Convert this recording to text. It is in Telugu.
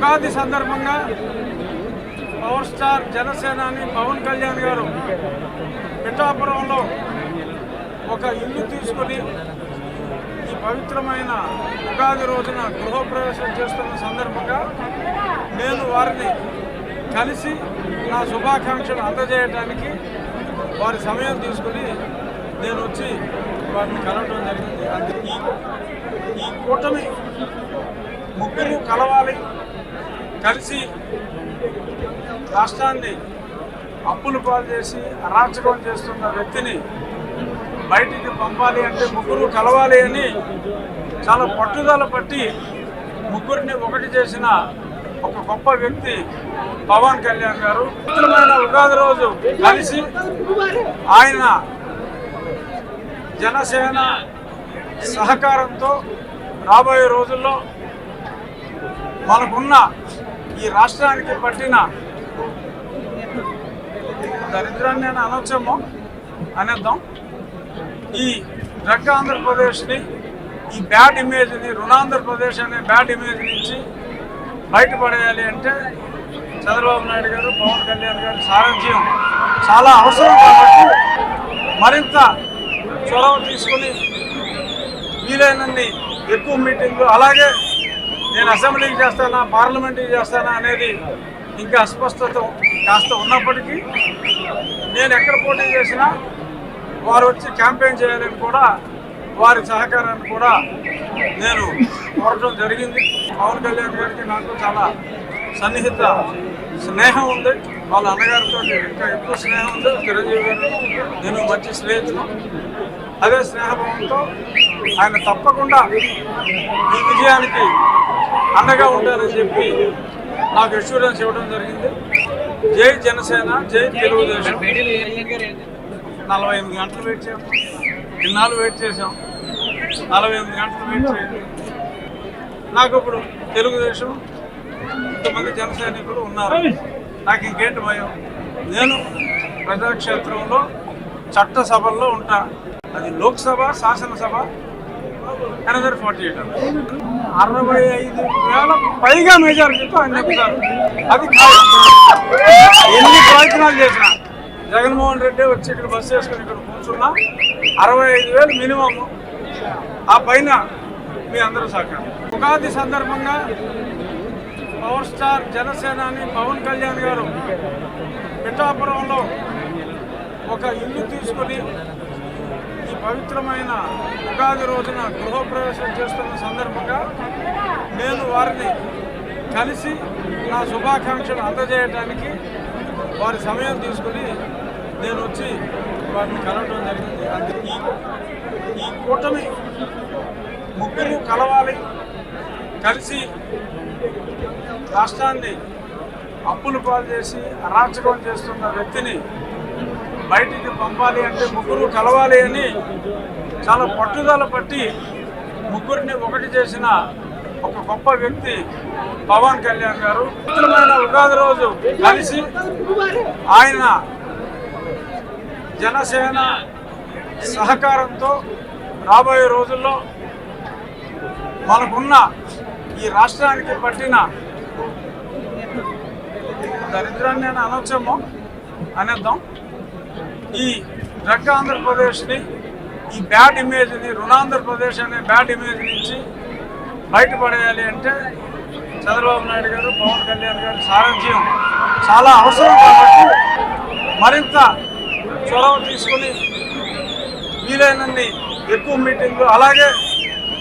ఉగాది సందర్భంగా పవర్ స్టార్ జనసేనాని పవన్ కళ్యాణ్ గారు పిఠాపురంలో ఒక ఇల్లు తీసుకుని ఈ పవిత్రమైన ఉగాది రోజున గృహప్రవేశం చేస్తున్న సందర్భంగా నేను వారిని కలిసి నా శుభాకాంక్షలు అందజేయడానికి వారి సమయం తీసుకుని నేను వచ్చి వారిని కలవడం జరిగింది. ఈ ఈ కూటమి ముగ్గురు కలవాలి. కలిసి రాష్ట్రాన్ని అప్పులు పాలు చేసి అరాచకం చేస్తున్న వ్యక్తిని బయటికి పంపాలి అంటే ముగ్గురు కలవాలి అని చాలా పట్టుదల పట్టి ముగ్గురిని ఒకటి చేసిన ఒక గొప్ప వ్యక్తి పవన్ కళ్యాణ్ గారు. పవిత్రమైన ఉగాది రోజు కలిసి ఆయన జనసేన సహకారంతో రాబోయే రోజుల్లో మనకున్న ఈ రాష్ట్రానికి పట్టిన దరిద్రాన్ని అని అనొచ్చేమో అనేద్దాం. ఈ డ్రగ్ ఆంధ్రప్రదేశ్ని ఈ బ్యాడ్ ఇమేజ్ని రుణాంధ్రప్రదేశ్ అనే బ్యాడ్ ఇమేజ్ నుంచి బయటపడేయాలి అంటే చంద్రబాబు నాయుడు గారు పవన్ కళ్యాణ్ గారి సారథ్యం చాలా అవసరం కాబట్టి మరింత చొరవ తీసుకుని వీలైనన్ని ఎక్కువ మీటింగ్లు అలాగే నేను అసెంబ్లీకి చేస్తానా పార్లమెంట్కి చేస్తానా అనేది ఇంకా అస్పష్టత కాస్త ఉన్నప్పటికీ నేను ఎక్కడ పోటీ చేసినా వారు వచ్చి క్యాంపెయిన్ చేయాలని కూడా వారి సహకారాన్ని కూడా నేను కోరటం జరిగింది. పవన్ కళ్యాణ్ గారికి నాకు చాలా సన్నిహిత స్నేహం ఉంది. వాళ్ళ అన్నగారితో ఇంకా ఎక్కువ స్నేహం ఉంది. చిరంజీవి గారు నేను మంచి స్నేహితులు. అదే స్నేహభావంతో ఆయన తప్పకుండా ఈ విజయానికి అండగా ఉంటారని చెప్పి నాకు అష్యూరెన్స్ ఇవ్వడం జరిగింది. జై జనసేన జై తెలుగుదేశం. నలభై ఎనిమిది గంటలు వెయిట్ చేసాం ఇన్నాళ్ళు వెయిట్ చేసాం నలభై ఎనిమిది గంటలు వెయిట్ చేయండి. నాకు ఇప్పుడు తెలుగుదేశం ఇంతమంది జన సైనికులు ఉన్నారు. నాకు ఇంకేంటి భయం? నేను ప్రజాక్షేత్రంలో చట్టసభల్లో ఉంటా. అది లోక్సభ శాసనసభ ఎనదర్ ఫార్టీ ఎయిట్ అరవై ఐదు వేల పైగా మెజారిటీతో ఆయన చెప్తారు. అది ఎన్ని ప్రయత్నాలు చేసినా జగన్మోహన్ రెడ్డి వచ్చి ఇక్కడ బస్సు చేసుకుని ఇక్కడ కూర్చున్నా అరవై ఐదు వేలు మినిమం ఆ పైన మీ అందరూ సహకారం. ఉగాది సందర్భంగా పవర్ స్టార్ జనసేనాని పవన్ కళ్యాణ్ గారు పిఠాపురంలో ఒక ఇల్లు తీసుకుని పవిత్రమైన ఉగాది రోజున గృహప్రవేశం చేస్తున్న సందర్భంగా నేను వారిని కలిసి నా శుభాకాంక్షలు అందజేయడానికి వారి సమయం తీసుకుని నేను వచ్చి వారిని కలవడం జరిగింది. ఈ ఈ కూటమి ముగ్గురు కలవాలి కలిసి రాష్ట్రాన్ని అప్పులు పాలు చేసి అరాచకం చేస్తున్న వ్యక్తిని బయటికి పంపాలి అంటే ముగ్గురు కలవాలి అని చాలా పట్టుదల పట్టి ముగ్గురిని ఒకటి చేసిన ఒక గొప్ప వ్యక్తి పవన్ కళ్యాణ్ గారు. పవిత్రమైన ఉగాది రోజు కలిసి ఆయన జనసేన సహకారంతో రాబోయే రోజుల్లో మనకున్న ఈ రాష్ట్రానికి పట్టిన దరిద్రాన్ని అని అనొచ్చేమో అనేద్దాం. ఈ డ్రగ్ ఆంధ్రప్రదేశ్ని ఈ బ్యాడ్ ఇమేజ్ని రుణాంధ్రప్రదేశ్ అనే బ్యాడ్ ఇమేజ్ నుంచి బయటపడేయాలి అంటే చంద్రబాబు నాయుడు గారు పవన్ కళ్యాణ్ గారి సారథ్యం చాలా అవసరం కాబట్టి మరింత చొరవ తీసుకుని వీలైనన్ని ఎక్కువ మీటింగ్లు అలాగే